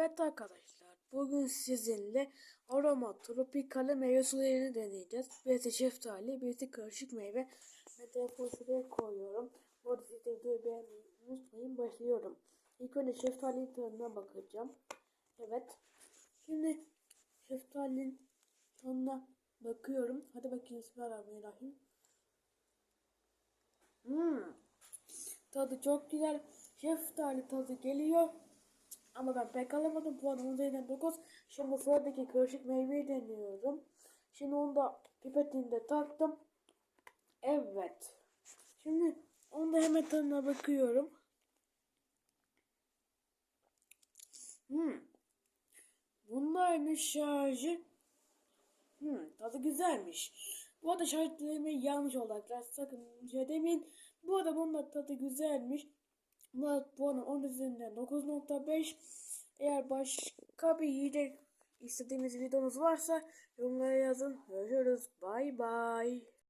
Evet arkadaşlar, bugün sizinle aroma tropikali meyve deneyeceğiz. Birisi şeftali, birisi karışık meyve. Ve şuraya koyuyorum. Bu siz de videoyu beğenmeyi unutmayın. Başlıyorum. İlk önce şeftalinin tadına bakacağım. Evet. Şimdi şeftalinin tadına bakıyorum. Hadi bakayım Bismillahirrahmanirrahim. Hmm. Tadı çok güzel. Şeftali tadı geliyor. Ama ben pek alamadım. Puanım 10 üzerinden 9. Şimdi sıradaki karışık meyveyi deniyorum. Şimdi onu da pipetinde taktım. Evet. Şimdi onu da hemen tadına bakıyorum. Hmm. Bunların şarjı hmm, tadı güzelmiş. Bu arada şarj yanlış oldu arkadaşlar. Sakın şey demeyin. Bu arada bunun da tadı güzelmiş. Bu puanı 10 üzerinden 9.5. Eğer başka bir yiyecek istediğimiz videomuz varsa yorumlara yazın. Görüşürüz. Bay bay.